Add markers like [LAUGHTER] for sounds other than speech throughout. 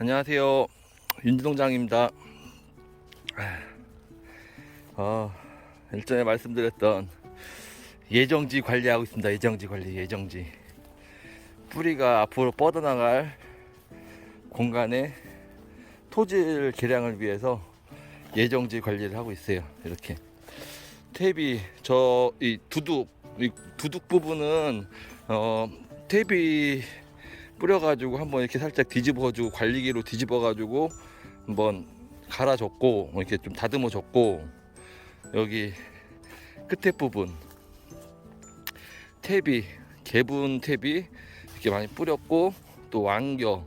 안녕하세요. 윤지동장입니다. 어, 일전에 말씀드렸던 예정지 관리하고 있습니다. 예정지 관리, 예정지. 뿌리가 앞으로 뻗어나갈 공간에 토질 개량을 위해서 예정지 관리를 하고 있어요. 이렇게. 탭이 저 이 두둑 이 두둑 부분은 어 탭이 뿌려가지고 한번 이렇게 살짝 뒤집어가지고 관리기로 뒤집어가지고 한번 갈아줬고 뭐 이렇게 좀 다듬어줬고 여기 끝에 부분. 탭이 개분 탭이 이렇게 많이 뿌렸고 또 완겨.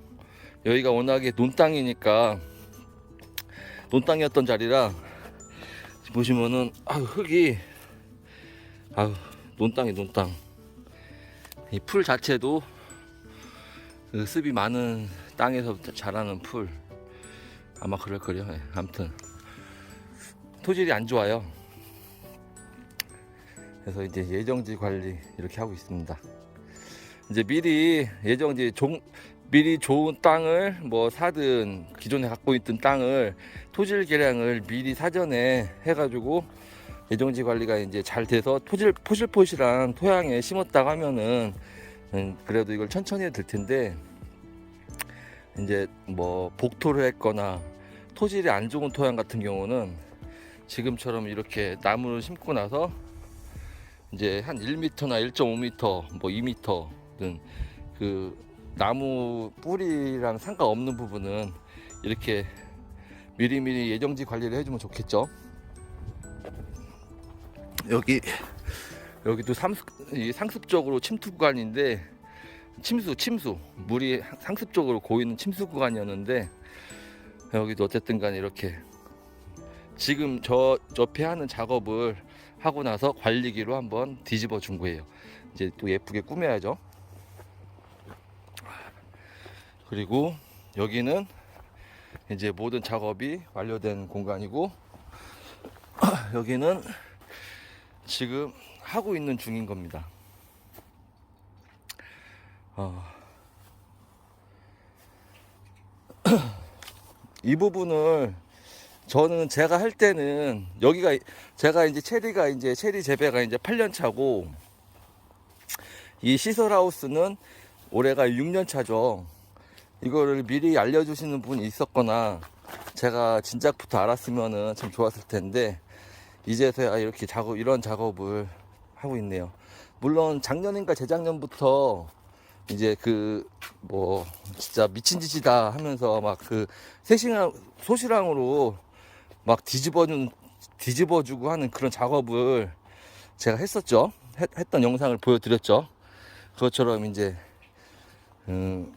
여기가 워낙에 논땅이니까 논땅이었던 자리라 보시면은 아유 흙이 아유 논땅이 논땅. 이 풀 자체도 그 습이 많은 땅에서 자라는 풀. 아마 그럴 거요. 예, 아무튼. 토질이 안 좋아요. 그래서 이제 예정지 관리 이렇게 하고 있습니다. 이제 미리 예정지 종 미리 좋은 땅을 뭐 사든 기존에 갖고 있던 땅을 토질 개량을 미리 사전에 해가지고 예정지 관리가 이제 잘 돼서 토질 포실포실한 토양에 심었다고 하면은 음, 그래도 이걸 천천히 해도 될 텐데 이제 뭐 복토를 했거나 토질이 안 좋은 토양 같은 경우는 지금처럼 이렇게 나무를 심고 나서 이제 한 1m나 1.5m 뭐 2m든 그 나무 뿌리랑 상관없는 부분은 이렇게 미리미리 예정지 관리를 해주면 좋겠죠. 여기 여기도 상습, 이 상습적으로 침투 구간인데 침수 침수 물이 상습적으로 고이는 침수 구간이었는데 여기도 어쨌든 간에 이렇게 지금 저 옆에 하는 작업을 하고 나서 관리기로 한번 뒤집어 준 거예요. 이제 또 예쁘게 꾸며야죠. 그리고 여기는 이제 모든 작업이 완료된 공간이고 [CLEARS THROAT] 여기는 지금 하고 있는 중인 겁니다. 어. [CLEARS THROAT] 이 부분을 저는 제가 할 때는 여기가 제가 이제 체리가 이제 체리 재배가 이제 8년 차고 이 시설 하우스는 올해가 6년 차죠. 이거를 미리 알려주시는 분이 있었거나 제가 진작부터 알았으면은 참 좋았을 텐데 이제서야 이렇게 작업 이런 작업을 하고 있네요. 물론 작년인가 재작년부터 이제 그 뭐 진짜 미친 짓이다 하면서 막 그 세싱 소시랑으로 막 뒤집어준 뒤집어주고 하는 그런 작업을 제가 했었죠. 했, 했던 영상을 보여드렸죠. 그것처럼 이제 음,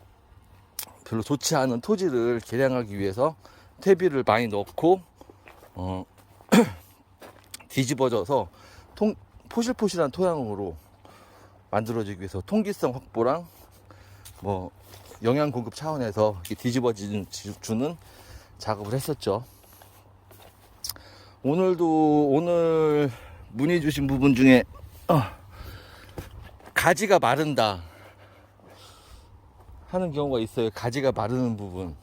별로 좋지 않은 토지를 개량하기 위해서 퇴비를 많이 넣고 어, [CLEARS THROAT] 뒤집어져서 통, 포실포실한 토양으로 만들어지기 위해서 통기성 확보랑 뭐 영양 공급 차원에서 뒤집어지는 주는 작업을 했었죠. 오늘도 오늘 문의 주신 부분 중에 어, 가지가 마른다 하는 경우가 있어요. 가지가 마르는 부분.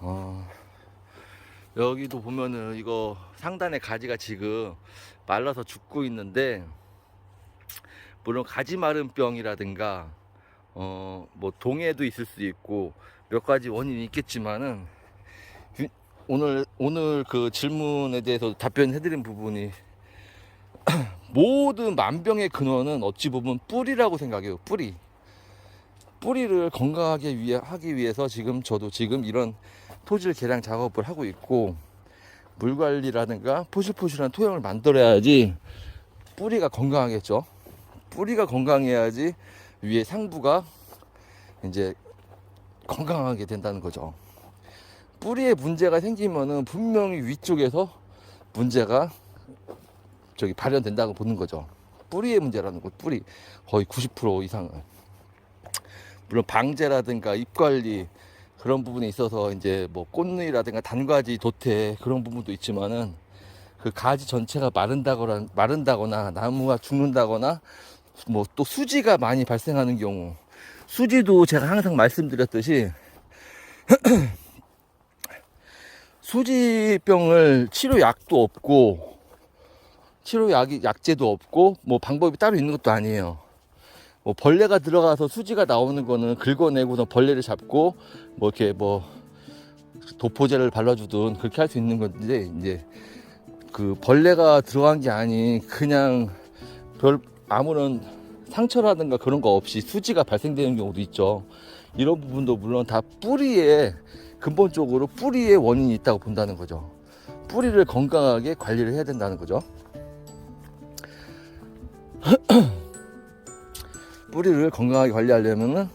어, 여기도 보면은 이거 상단에 가지가 지금 말라서 죽고 있는데 물론 가지 마른 병이라든가 어 뭐 동해도 있을 수 있고 몇 가지 원인이 있겠지만은 유- 오늘 오늘 그 질문에 대해서 답변해드린 부분이 [CLEARS THROAT] 모든 만병의 근원은 어찌 보면 뿌리라고 생각해요 뿌리. 뿌리를 건강하게 위해 하기 위해서 지금 저도 지금 이런 토질 개량 작업을 하고 있고 물 관리라든가 포실포실한 토양을 만들어야지 뿌리가 건강하겠죠. 뿌리가 건강해야지 위에 상부가 이제 건강하게 된다는 거죠. 뿌리에 문제가 생기면은 분명히 위쪽에서 문제가 저기 발현된다고 보는 거죠. 뿌리의 문제라는 거, 뿌리 거의 90% 이상은. 물론 방제라든가 잎 관리 그런 부분에 있어서 이제 뭐 꽃누이라든가 단가지 도태 그런 부분도 있지만은 그 가지 전체가 마른다거나 마른다거나 나무가 죽는다거나 뭐 또 수지가 많이 발생하는 경우 수지도 제가 항상 말씀드렸듯이 [CLEARS THROAT] 수지병을 치료약도 없고 치료약이 약제도 없고 뭐 방법이 따로 있는 것도 아니에요. 뭐 벌레가 들어가서 수지가 나오는 거는 긁어내고서 벌레를 잡고 뭐 이렇게 뭐 도포제를 발라주든 그렇게 할 수 있는 건데 이제 그 벌레가 들어간 게 아닌 그냥 별 아무런 상처라든가 그런 거 없이 수지가 발생되는 경우도 있죠. 이런 부분도 물론 다 뿌리에 근본적으로 뿌리에 원인이 있다고 본다는 거죠. 뿌리를 건강하게 관리를 해야 된다는 거죠. [CLEARS THROAT] 뿌리를 건강하게 관리하려면은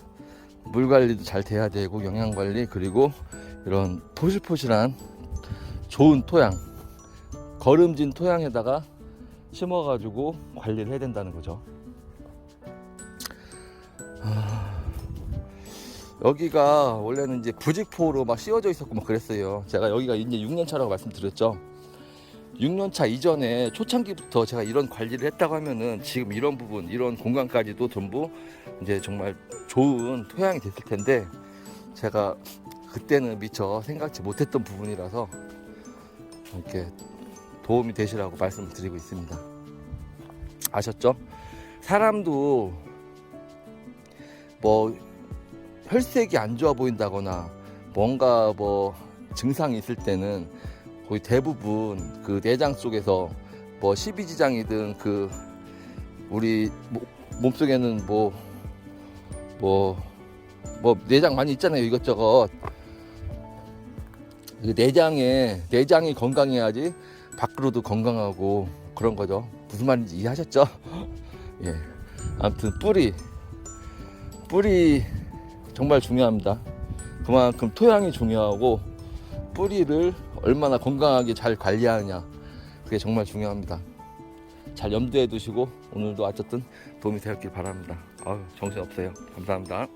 물 관리도 잘 돼야 되고 영양 관리 그리고 이런 포실포실한 좋은 토양 거름진 토양에다가 심어 가지고 관리를 해야 된다는 거죠. 아, 여기가 원래는 이제 부직포로 막 씌워져 있었고 막 그랬어요. 제가 여기가 이제 6년 차라고 말씀드렸죠. 6년 차 이전에 초창기부터 제가 이런 관리를 했다고 하면은 지금 이런 부분, 이런 공간까지도 전부 이제 정말 좋은 토양이 됐을 텐데 제가 그때는 미처 생각지 못했던 부분이라서 이렇게 도움이 되시라고 말씀을 드리고 있습니다. 아셨죠? 사람도 뭐 혈색이 안 좋아 보인다거나 뭔가 뭐 증상이 있을 때는 거의 대부분 그 내장 속에서 뭐 십이지장이든 그 우리 모- 몸속에는 뭐 뭐, 뭐 내장 많이 있잖아요 이것저것. 그 내장에 내장이 건강해야지 밖으로도 건강하고 그런 거죠. 무슨 말인지 이해하셨죠? [LAUGHS] 예. 아무튼 뿌리. 뿌리 정말 중요합니다. 그만큼 토양이 중요하고 뿌리를 얼마나 건강하게 잘 관리하느냐. 그게 정말 중요합니다. 잘 염두에 두시고 오늘도 어쨌든 도움이 되었길 바랍니다. 아유 정신 없어요. 감사합니다